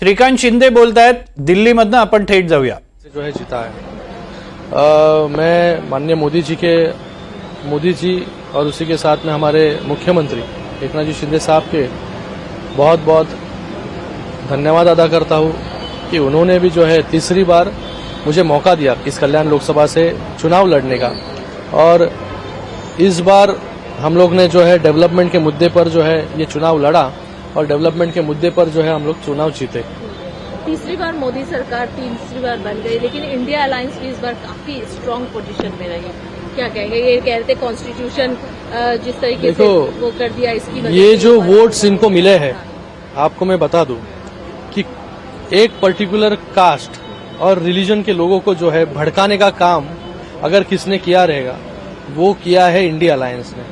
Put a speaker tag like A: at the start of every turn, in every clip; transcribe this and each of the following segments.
A: श्रीकांत शिंदे बोलतायत दिल्लीमधनं आपण थेट जाऊया.
B: जो है जीता है अ, मैं माननीय मोदी जी के मोदी जी और उसी के साथ में हमारे मुख्यमंत्री एकनाथ जी शिंदे साहब के बहुत बहुत धन्यवाद अदा करता हूँ कि उन्होंने भी जो है तीसरी बार मुझे मौका दिया इस कल्याण लोकसभा से चुनाव लड़ने का। और इस बार हम लोग ने जो है डेवलपमेंट के मुद्दे पर जो है ये चुनाव लड़ा। और डेवलपमेंट के मुद्दे पर जो है हम लोग चुनाव जीते।
C: तीसरी बार मोदी सरकार तीसरी बार बन गई लेकिन इंडिया अलायंस भी इस बार काफ़ी स्ट्रांग पोजीशन में रही। क्या कहेंगे? ये कह रहे थे कॉन्स्टिट्यूशन जिस तरीके से वो कर दिया इसकी
B: ये जो वोट्स इनको मिले हैं आपको मैं बता दूँ कि एक पर्टिकुलर कास्ट और रिलीजन के लोगों को जो है भड़काने का काम अगर किसने किया रहेगा वो किया है इंडिया अलायंस ने।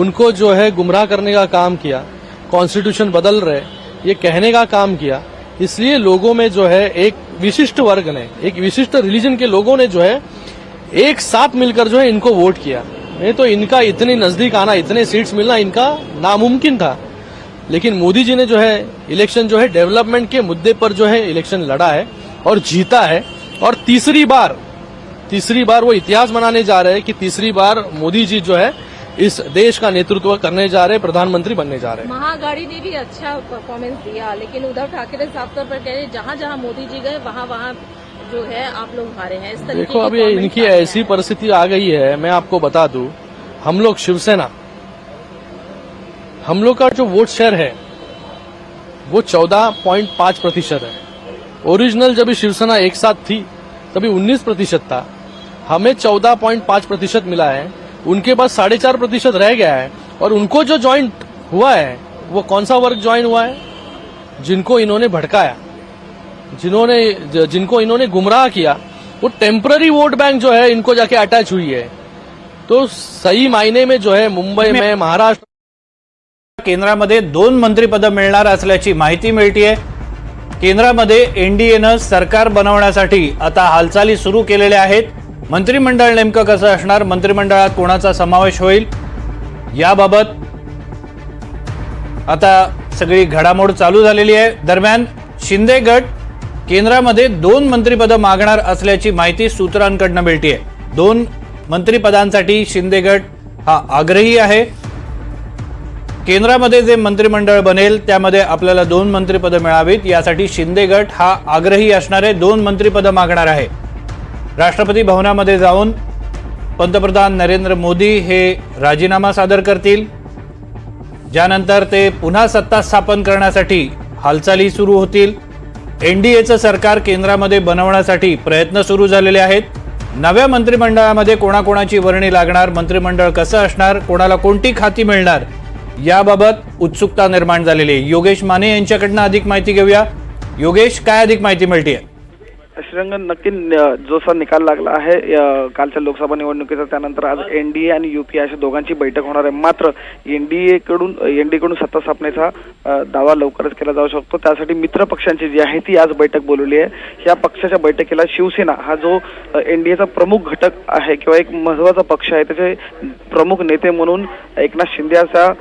B: उनको जो है गुमराह करने का काम किया कॉन्स्टिट्यूशन बदल रहे, ये कहने का काम किया। इसलिए लोगों में जो है, एक विशिष्ट वर्ग ने, एक विशिष्ट रिलीजन के लोगों ने जो है, एक साथ मिलकर जो है, इनको वोट किया। नहीं तो इनका इतने नज़दीक आना, इतने सीट्स मिलना इनका नामुमकिन था। लेकिन मोदी जी ने जो है इलेक्शन जो है डेवलपमेंट के मुद्दे पर जो है इलेक्शन लड़ा है और जीता है। और तीसरी बार तीसरी बार वो इतिहास बनाने जा रहे हैं कि तीसरी बार मोदी जी जो है इस देश का नेतृत्व करने जा रहे प्रधानमंत्री बनने जा रहे।
C: महाआघाड़ी ने भी अच्छा परफॉर्मेंस दिया लेकिन उद्धव ठाकरे साफ़ तौर पर कह रहे जहाँ जहाँ मोदी जी गए वहाँ वहाँ जो है आप लोग हारे हैं। इस तरीके
B: देखो अभी इनकी। ऐसी परिस्थिति आ गई है मैं आपको बता दूँ हम लोग शिवसेना हम लोग का जो वोट शेयर है वो चौदह पॉइंट पाँच प्रतिशत है। ओरिजिनल जब शिवसेना एक साथ थी तभी उन्नीस प्रतिशत था। हमें चौदह पॉइंट पाँच प्रतिशत मिला है उनके पास साढ़े चार प्रतिशत रह गया है और उनको जो ज्वाइंट हुआ है वो कौन सा वर्ग ज्वाइन हुआ है? जिनको इन्होंने भड़काया जिन्होंने जिनको इन्होंने गुमराह किया वो टेंपररी वोट बैंक जो है इनको जाके अटैच हुई है। तो सही मायने में जो है मुंबई में महाराष्ट्र
A: केंद्रामध्ये दोन मंत्रिपदं मिळणार असल्याची माहिती मिळतीये. केंद्रामध्ये एनडीएनं सरकार बनवण्यासाठी आता हालचाली सुरू केलेल्या आहेत. मंत्रिमंडळ नेमकं कसं असणार? मंत्रिमंडळात कोणाचा समावेश होईल? याबाबत आता सगळी घडामोड चालू झालेली आहे. दरम्यान शिंदे गट केंद्रामध्ये दोन मंत्रिपदं मागणार असल्याची माहिती सूत्रांकडनं मिळते दोन मंत्रिपदांसाठी शिंदे गट हा आग्रही आहे. केंद्रामध्ये जे मंत्रिमंडळ बनेल त्यामध्ये आपल्याला दोन मंत्रिपदं मिळावीत. यासाठी शिंदे गट हा आग्रही असणारे दोन मंत्रिपदं मागणार आहे. राष्ट्रपती भवनामध्ये जाऊन पंतप्रधान नरेंद्र मोदी हे राजीनामा सादर करतील. ज्यानंतर ते पुन्हा सत्ता स्थापन करण्यासाठी हालचाली सुरू होतील. एन डी एचं सरकार केंद्रामध्ये बनवण्यासाठी प्रयत्न सुरू झालेले आहेत. नव्या मंत्रिमंडळामध्ये कोणाकोणाची वर्णी लागणार मंत्रिमंडळ कसं असणार कोणाला कोणती खाती मिळणार याबाबत उत्सुकता निर्माण झालेली आहे. योगेश माने यांच्याकडनं अधिक माहिती घेऊया. योगेश काय अधिक माहिती मिळते
D: श्रीरंगन नक्की न- जोसा निकाल लागला आहे कालच्या लोकसभा निवडणुकीचा त्यानंतर आज एनडीए आणि युपीए अशा दोघांची बैठक होणार आहे. मात्र एनडीए कडून एनडीए कडून सत्ता स्थापनेचा दावा लवकरच केला जाऊ शकतो. त्यासाठी मित्र पक्षांची जी आहे ती आज बैठक बोलवली आहे. या पक्षाच्या बैठकीला शिवसेना हा जो एनडीएचा प्रमुख घटक आहे किंवा एक महत्त्वाचा पक्ष आहे त्याचे प्रमुख नेते म्हणून एकनाथ शिंदे असा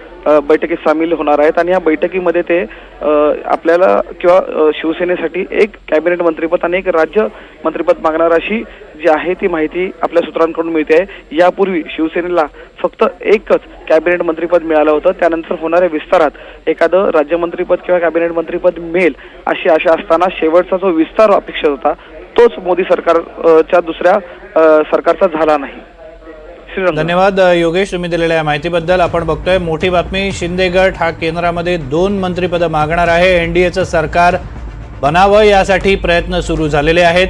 D: बैठकीत सामील होणार आहेत आणि या बैठकीमध्ये ते आपल्याला किंवा शिवसेनेसाठी एक कॅबिनेट मंत्रीपद आणि एक राज्य मंत्रीपद मागणार अशी जी आहे ती माहिती आपल्या सूत्रांकडून मिळते. आहे यापूर्वी शिवसेनेला फक्त एकच कॅबिनेट मंत्रीपद मिळालं होतं. त्यानंतर होणाऱ्या विस्तारात एखादं राज्यमंत्रीपद किंवा कॅबिनेट मंत्रीपद मिळेल अशी आशा असताना शेवटचा जो विस्तार अपेक्षित होता तोच मोदी सरकारच्या दुसऱ्या सरकारचा झाला नाही.
A: धन्यवाद योगेश तुम्ही दिलेल्या या माहितीबद्दल. आपण बघतोय मोठी बातमी शिंदे गट हा केंद्रामध्ये दोन मंत्रिपदं मागणार आहे. एनडीएचं सरकार बनावं यासाठी प्रयत्न सुरू झालेले आहेत.